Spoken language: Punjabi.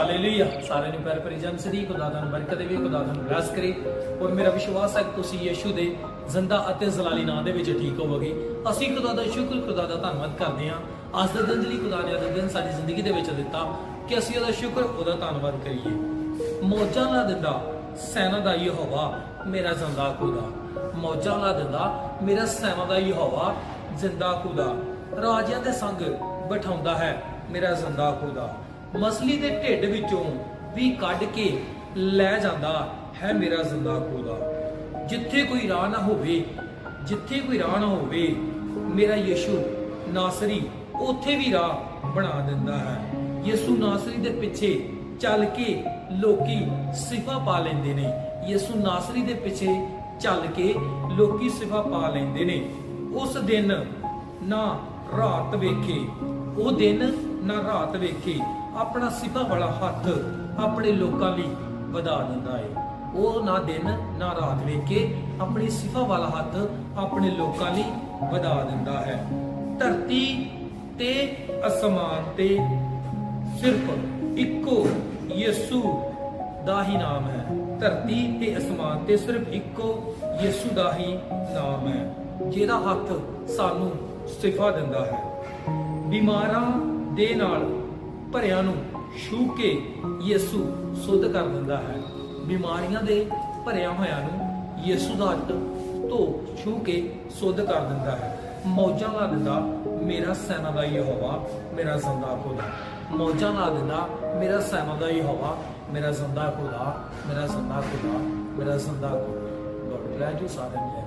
ਹਾਲੇਲੂਇਆ ਸਾਰਿਆਂ ਨੂੰ ਪਿਆਰ ਭਰੀ ਜਨ ਖੁਦਾ ਦਾ ਬਰਕਤ ਦੇਵੇ, ਖੁਦਾ ਤੁਹਾਨੂੰ ਬਲੈਸ ਕਰੇ। ਔਰ ਮੇਰਾ ਵਿਸ਼ਵਾਸ ਹੈ ਕਿ ਤੁਸੀਂ ਯਿਸੂ ਦੇ ਜ਼ਿੰਦਾ ਅਤੇ ਜ਼ਲਾਲੀ ਨਾਂ ਦੇ ਵਿੱਚ ਠੀਕ ਹੋਵੋਗੇ। ਅਸੀਂ ਖੁਦਾ ਦਾ ਸ਼ੁਕਰ, ਖੁਦਾ ਦਾ ਧੰਨਵਾਦ ਕਰਦੇ ਹਾਂ। ਅੱਜ ਦੇ ਦਿਨ ਲਈ ਖੁਦਾ ਨੇ ਅੱਜ ਦਿਨ ਸਾਡੀ ਜ਼ਿੰਦਗੀ ਦੇ ਵਿੱਚ ਦਿੱਤਾ, ਕਿ ਅਸੀਂ ਉਹਦਾ ਸ਼ੁਕਰ, ਉਹਦਾ ਧੰਨਵਾਦ ਕਰੀਏ। ਮੌਜਾਂ ਲਾ ਦਿੰਦਾ ਸੈਨਾ ਦਾ ਯਹੋਵਾ, ਮੇਰਾ ਜ਼ਿੰਦਾ ਖੁਦਾ। ਮੌਜਾਂ ਲਾ ਦਿੰਦਾ ਮੇਰਾ ਸੈਨਾ ਦਾ ਯਹੋਵਾ, ਜ਼ਿੰਦਾ ਖੁਦਾ। ਰਾਜਿਆਂ ਦੇ ਸੰਗ ਬਿਠਾਉਂਦਾ ਹੈ, ਮੇਰਾ ਜ਼ਿੰਦਾ ਖੁਦਾ। ਮਸਲੀ ਦੇ ਢਿੱਡ ਵਿੱਚੋਂ ਵੀ ਕੱਢ ਕੇ ਲੈ ਜਾਂਦਾ ਹੈ ਮੇਰਾ ਜ਼ਿੰਦਾ ਖੁਦਾ। ਜਿੱਥੇ ਕੋਈ ਰਾਹ ਨਾ ਹੋਵੇ, ਜਿੱਥੇ ਕੋਈ ਰਾਹ ਨਾ ਹੋਵੇ, ਮੇਰਾ ਯਿਸੂ ਨਾਸਰੀ ਉੱਥੇ ਵੀ ਰਾਹ ਬਣਾ ਦਿੰਦਾ ਹੈ। ਯਿਸੂ ਨਾਸਰੀ ਦੇ ਪਿੱਛੇ ਚੱਲ ਕੇ ਲੋਕੀ ਸਿਫਾ ਪਾ ਲੈਂਦੇ ਨੇ। ਯਿਸੂ ਨਾਸਰੀ ਦੇ ਪਿੱਛੇ ਚੱਲ ਕੇ ਲੋਕੀ ਸਿਫਾ ਪਾ ਲੈਂਦੇ ਨੇ। ਉਸ ਦਿਨ ਨਾ ਰਾਤ ਵੇਖੇ ਉਹ ਦਿਨ ਨਾ ਰਾਤ ਵੇਖੇ, ਆਪਣਾ ਸਿਫਾ ਵਾਲਾ ਹੱਥ ਆਪਣੇ ਲੋਕਾਂ ਲਈ ਵਧਾ ਦਿੰਦਾ ਏ। ਉਹ ਨਾ ਦਿਨ, ਨਾ ਰਾਤ ਵੇਖੇ, ਆਪਣੀ ਸਿਫਾ ਵਾਲਾ ਹੱਥ ਆਪਣੇ ਲੋਕਾਂ ਲਈ ਵਧਾ ਦਿੰਦਾ ਹੈ। ਧਰਤੀ ਤੇ ਅਸਮਾਨ ਤੇ ਸਿਰਫ ਇੱਕੋ ਯਿਸੂ ਦਾ ਹੀ ਨਾਮ ਹੈ। ਧਰਤੀ ਤੇ ਅਸਮਾਨ ਤੇ ਸਿਰਫ ਇੱਕੋ ਯਿਸੂ ਦਾ ਹੀ ਨਾਮ ਹੈ, ਜਿਹਦਾ ਹੱਥ ਸਾਨੂੰ ਸਿਫਾ ਦਿੰਦਾ ਹੈ। ਬਿਮਾਰਾਂ ਦੇ ਨਾਲ ਭਰਿਆਂ ਨੂੰ ਛੂ ਕੇ ਯਿਸੂ ਸੁੱਧ ਕਰ ਦਿੰਦਾ ਹੈ। ਬਿਮਾਰੀਆਂ ਦੇ ਭਰਿਆ ਹੋਇਆਂ ਨੂੰ ਯਿਸੂ ਦਾ ਹੱਥ ਧੋ ਛੂ ਕੇ ਸੁੱਧ ਕਰ ਦਿੰਦਾ ਹੈ। ਮੌਜਾਂ ਲਾ ਦਿੰਦਾ ਮੇਰਾ ਸੈਨਾ ਦਾ ਯਹੋਵਾ, ਮੇਰਾ ਜ਼ਿੰਦਾ ਖੁਦਾ। ਮੌਜਾਂ ਲਾ ਦਿੰਦਾ ਮੇਰਾ ਸੈਨਾ ਦਾ ਯਹੋਵਾ, ਮੇਰਾ ਜ਼ਿੰਦਾ ਖੁਦਾ, ਮੇਰਾ ਜ਼ਿੰਦਾ ਖੁਦਾ, ਮੇਰਾ ਜ਼ਿੰਦਾ ਖੁਦਾ। ਗੋਡ ਬਲੈਸ ਯੂ ਸਾਰੇ ਨੇ